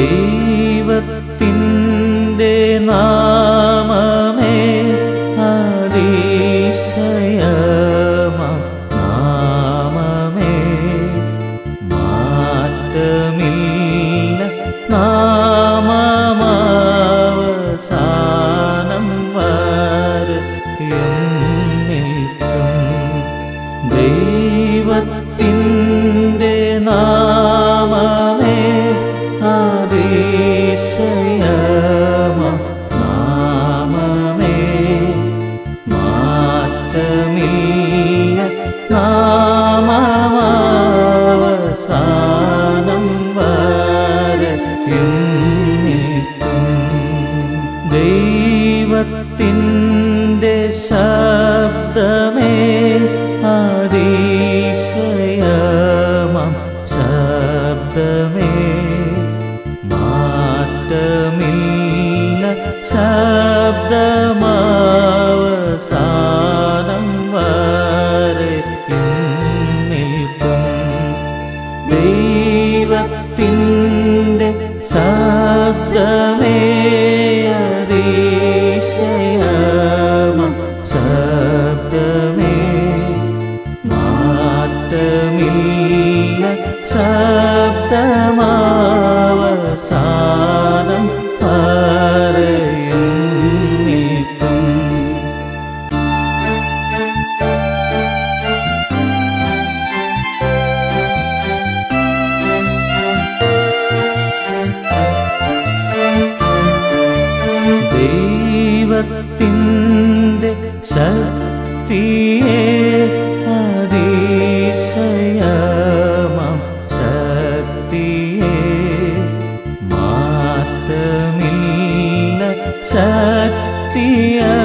ദൈവത്തെ ദൈവത്തിന്റെ ശബ്ദമേ അതിശയമം ശബ്ദമേ. മാറ്റമില്ല ശബ്ദമാവസാനം വരെ നിൽക്കും ദൈവത്തിന്റെ ശബ്ദമേ ദൈവത്തിന്റെ ശക്തിയെ അതിശയമം. ശക്തിയെ മാറ്റമില്ല. ശക്തിയവസാനം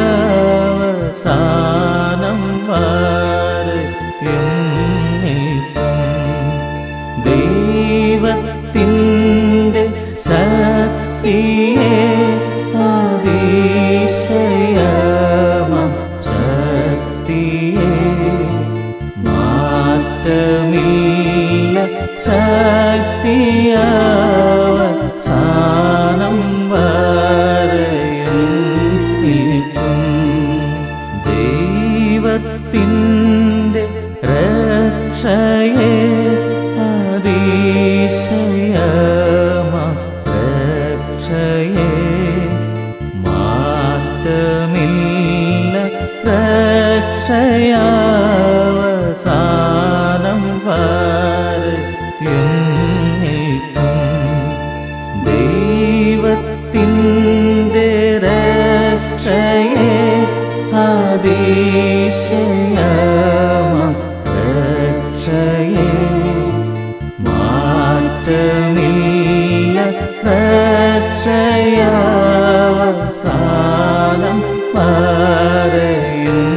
നിൽക്കും ദൈവത്തിന്റെ രക്ഷയെ അതിശയമ രക്ഷയെ മാറ്റമില്ല രക്ഷയാവസാനം പറയും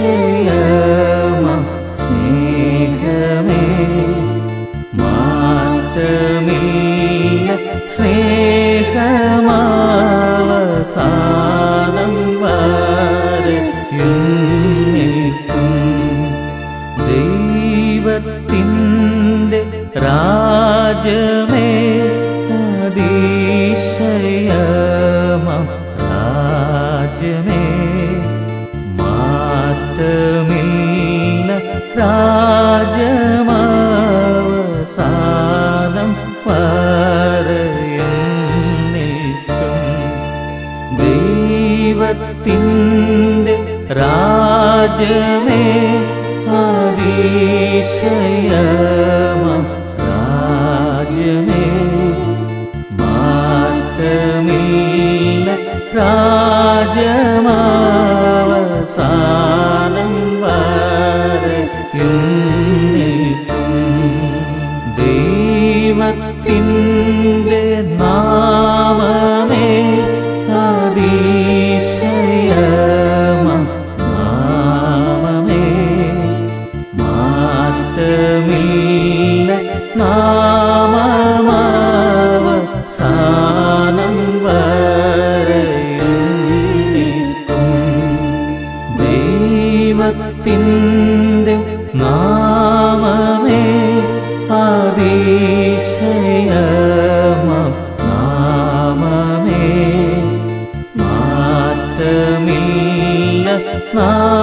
അതിശയമ സ്നേഹമേ. മാറ്റമില്ല സ്നേഹമാവസാനം വരെയും നിൽക്കും ദൈവത്തിന്റെ രാജമേ ദൈവത്തിന്റെ രാജമേ അതിശയമ Na